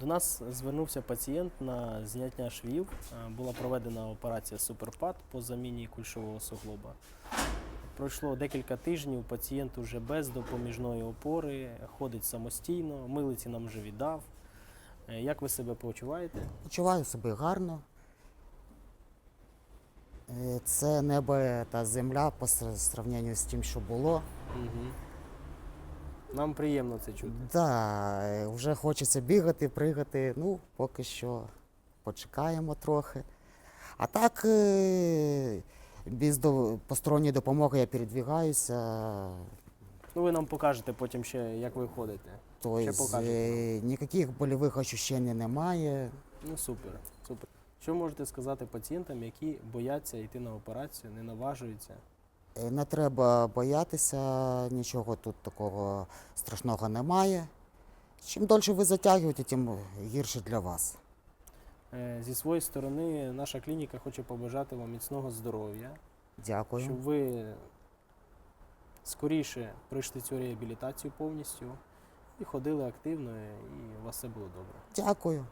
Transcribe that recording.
До нас звернувся пацієнт на зняття швів. Е, Була проведена операція Суперпад по заміні кульшового суглоба. Пройшло декілька тижнів, пацієнт уже без допоміжної опори, ходить самостійно, милиці нам вже віддав. Е, Як ви себе почуваєте? Почуваю себе гарно. Е, Це небо та земля по сра- сравненню з тим, що було. Угу. Нам приємно це чути. Да, е, вже хочеться бігати, пригати. Ну, поки що почекаємо трохи. А так, е, без посторонньої допомоги я передвігаюся. Ну, ви нам покажете потім ще, як ви ходите. Тобто ніяких больових ощущень немає. Ну супер, супер. Що можете сказати пацієнтам, які бояться йти на операцію, не наважуються? Е, Не треба боятися, нічого тут такого страшного немає. Чим дольше ви затягуєте, тим гірше для вас. Е, Зі своєї сторони, наша клініка хоче побажати вам міцного здоров'я, Дякую. щоб ви скоріше пройшли цю реабілітацію повністю і ходили активно, і у вас все було добре. Дякую.